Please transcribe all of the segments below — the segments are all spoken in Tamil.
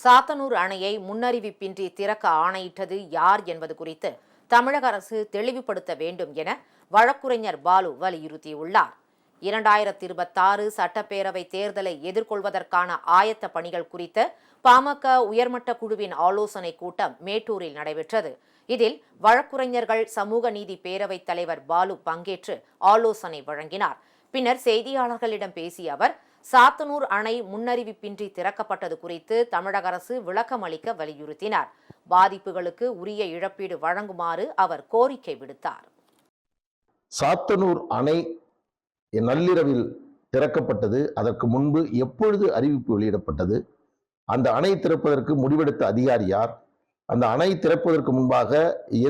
சாத்தனூர் அணையை முன்னறிவிப்பின்றி திறக்க ஆணையிட்டது யார் என்பது குறித்து தமிழக அரசு தெளிவுபடுத்த வேண்டும் என வழக்குரைஞர் பாலு வலியுறுத்தியுள்ளார். இரண்டாயிரத்தி இருபத்தாறு சட்டப்பேரவை தேர்தலை எதிர்கொள்வதற்கான ஆயத்த பணிகள் குறித்த பாமக உயர்மட்ட குழுவின் ஆலோசனைக் கூட்டம் மேட்டூரில் நடைபெற்றது. இதில் வழக்குரைஞர்கள் சமூக நீதி பேரவைத் தலைவர் பாலு பங்கேற்று ஆலோசனை வழங்கினார். பின்னர் செய்தியாளர்களிடம் பேசிய அவர் சாத்தனூர் அணை முன்னறிவிப்பின்றி திறக்கப்பட்டது குறித்து தமிழக அரசு விளக்கம் அளிக்க வலியுறுத்தினார். பாதிப்புகளுக்கு உரிய இழப்பீடு வழங்குமாறு அவர் கோரிக்கை விடுத்தார். சாத்தனூர் அணை நள்ளிரவில் திறக்கப்பட்டது. அதற்கு முன்பு எப்பொழுது அறிவிப்பு வெளியிடப்பட்டது? அந்த அணை திறப்பதற்கு முடிவெடுத்த அதிகாரி யார்? அந்த அணை திறப்பதற்கு முன்பாக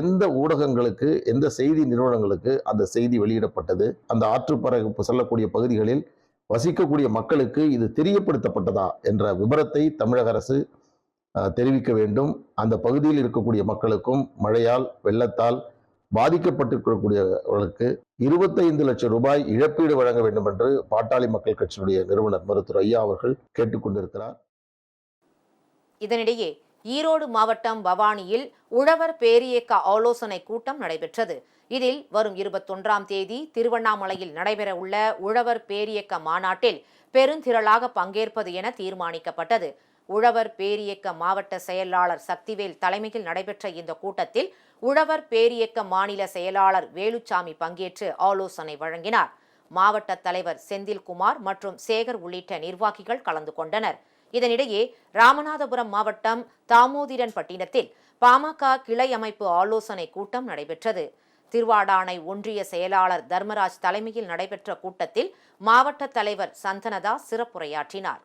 எந்த ஊடகங்களுக்கு எந்த செய்தி நிறுவனங்களுக்கு அந்த செய்தி வெளியிடப்பட்டது? அந்த ஆற்றுப்பறகு செல்லக்கூடிய பகுதிகளில் வசிக்கக்கூடிய மக்களுக்கு இது தெரியப்படுத்தப்பட்டதா என்ற விபரத்தை தமிழக அரசு தெரிவிக்க வேண்டும். அந்த பகுதியில் இருக்கக்கூடிய மக்களுக்கும் மழையால் வெள்ளத்தால் பாதிக்கப்பட்டிருக்கக்கூடியவர்களுக்கு இருபத்தைந்து லட்சம் ரூபாய் இழப்பீடு வழங்க வேண்டும் என்று பாட்டாளி மக்கள் கட்சியினுடைய நிறுவனர் மருத்துவர் ஐயா அவர்கள் கேட்டுக்கொண்டிருக்கிறார். இதனிடையே ஈரோடு மாவட்டம் பவானியில் உழவர் பேரியக்க ஆலோசனை கூட்டம் நடைபெற்றது. இதில் வரும் இருபத்தொன்றாம் தேதி திருவண்ணாமலையில் நடைபெறவுள்ள உழவர் பேரியக்க மாநாட்டில் பெருந்திரளாக பங்கேற்பது என தீர்மானிக்கப்பட்டது. உழவர் பேரியக்க மாவட்ட செயலாளர் சக்திவேல் தலைமையில் நடைபெற்ற இந்த கூட்டத்தில் உழவர் பேரியக்க மாநில செயலாளர் வேலுச்சாமி பங்கேற்று ஆலோசனை வழங்கினார். மாவட்ட தலைவர் செந்தில்குமார் மற்றும் சேகர் உள்ளிட்ட நிர்வாகிகள் கலந்து கொண்டனர். இதனிடையே ராமநாதபுரம் மாவட்டம் தாமோதிரன் பட்டினத்தில் பாமக கிளை அமைப்பு ஆலோசனை கூட்டம் நடைபெற்றது. திருவாடானை ஒன்றிய செயலாளர் தர்மராஜ் தலைமையில் நடைபெற்ற கூட்டத்தில் மாவட்ட தலைவர் சந்தனதா சிறப்புரையாற்றினார்.